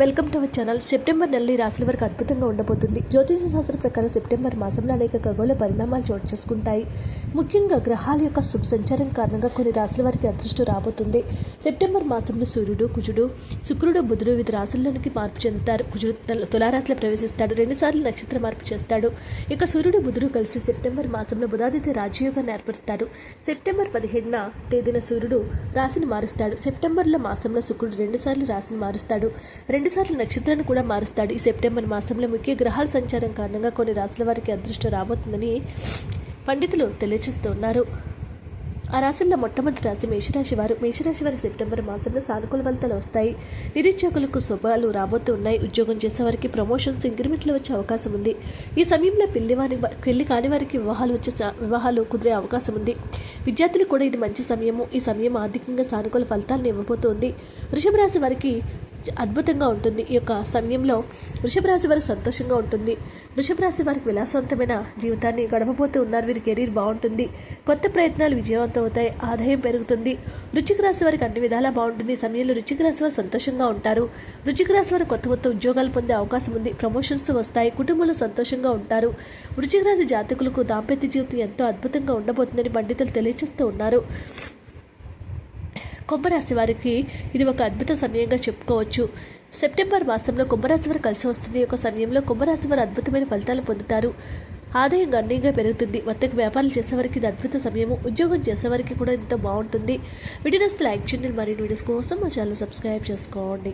Welcome to our channel. September నెలలో ఈ రాశుల వరకు అద్భుతంగా ఉండబోతుంది. జ్యోతిష శాస్త్రం ప్రకారం సెప్టెంబర్ మాసంలో అనేక ఖగోళ పరిణామాలు చోటు చేసుకుంటాయి. ముఖ్యంగా గ్రహాల యొక్క శుభ సంచారం కారణంగా కొన్ని రాశుల వారికి అదృష్టం రాబోతుంది. సెప్టెంబర్ మాసంలో సూర్యుడు కుజుడు శుక్రుడు బుధుడు వివిధ రాశుల్లోనికి మార్పు చెందుతారు. కుజుడు తులారాశిలో ప్రవేశిస్తాడు. రెండుసార్లు నక్షత్ర మార్పు చేస్తాడు. ఇక సూర్యుడు బుధుడు కలిసి సెప్టెంబర్ మాసంలో బుధాదిత్య రాజయోగాన్ని ఏర్పరుస్తాడు. సెప్టెంబర్ పదిహేడున తేదీన సూర్యుడు రాశిని మారుస్తాడు. సెప్టెంబర్లో మాసంలో శుక్రుడు రెండుసార్లు రాశిని మారుస్తాడు. రెండు రెండుసార్లు నక్షత్రాన్ని కూడా మారుస్తాడు. ఈ సెప్టెంబర్ మాసంలో ముఖ్య గ్రహాల సంచారం కారణంగా కొన్ని రాశుల వారికి అదృష్టం రాబోతుందని పండితులు తెలియజేస్తున్నారు ఆ రాశుల్లో మొట్టమొదటి రాశి మేషరాశి వారు. మేషరాశి వారికి సెప్టెంబర్ మాసంలో సానుకూల ఫలితాలు వస్తాయి. నిరుద్యోగులకు శుభాలు రాబోతూ ఉన్నాయి. ఉద్యోగం చేసే వారికి ప్రమోషన్స్ ఇంక్రిమెంట్లు వచ్చే అవకాశం ఉంది. ఈ సమయంలో పెళ్ళి వారి పెళ్ళి కాని వారికి వివాహాలు వచ్చే వివాహాలు కుదిరే అవకాశం ఉంది. విద్యార్థులు కూడా ఇది మంచి సమయము. ఈ సమయం ఆర్థికంగా సానుకూల ఫలితాలను ఇవ్వబోతోంది. వృషభ రాశి వారికి అద్భుతంగా ఉంటుంది. ఈ యొక్క సమయంలో వృషభ రాశి వారికి సంతోషంగా ఉంటుంది. వృషభ రాశి వారికి విలాసవంతమైన జీవితాన్ని గడపబోతూ ఉన్నారు. వీరి కెరీర్ బాగుంటుంది. కొత్త ప్రయత్నాలు విజయవంతం అవుతాయి. ఆదాయం పెరుగుతుంది. వృచ్చిక రాశి వారికి అన్ని విధాలా బాగుంటుంది. ఈ సమయంలో వృచ్చిక రాశి వారు సంతోషంగా ఉంటారు. వృచ్చిక రాశి వారు కొత్త కొత్త ఉద్యోగాలు పొందే అవకాశం ఉంది. ప్రమోషన్స్ వస్తాయి. కుటుంబంలో సంతోషంగా ఉంటారు. వృచ్చిక రాశి జాతకులకు దాంపత్య జీవితం ఎంతో అద్భుతంగా ఉండబోతుందని పండితులు తెలియజేస్తూ ఉన్నారు. కుంభరాశి వారికి ఇది ఒక అద్భుత సమయంగా చెప్పుకోవచ్చు. సెప్టెంబర్ మాసంలో కుంభరాశి వారు కలిసి వస్తుంది ఈ యొక్క సమయంలో కుంభరాశి వారు అద్భుతమైన ఫలితాలు పొందుతారు. ఆదాయం గణనీయంగా పెరుగుతుంది. వర్తక వ్యాపారాలు చేసేవారికి ఇది అద్భుత సమయము. ఉద్యోగం చేసేవారికి కూడా ఎంతో బాగుంటుంది. వీడియోస్ లైక్ చేయండి. మరిన్ని వీడియోస్ కోసం మా ఛానల్ సబ్స్క్రైబ్ చేసుకోండి.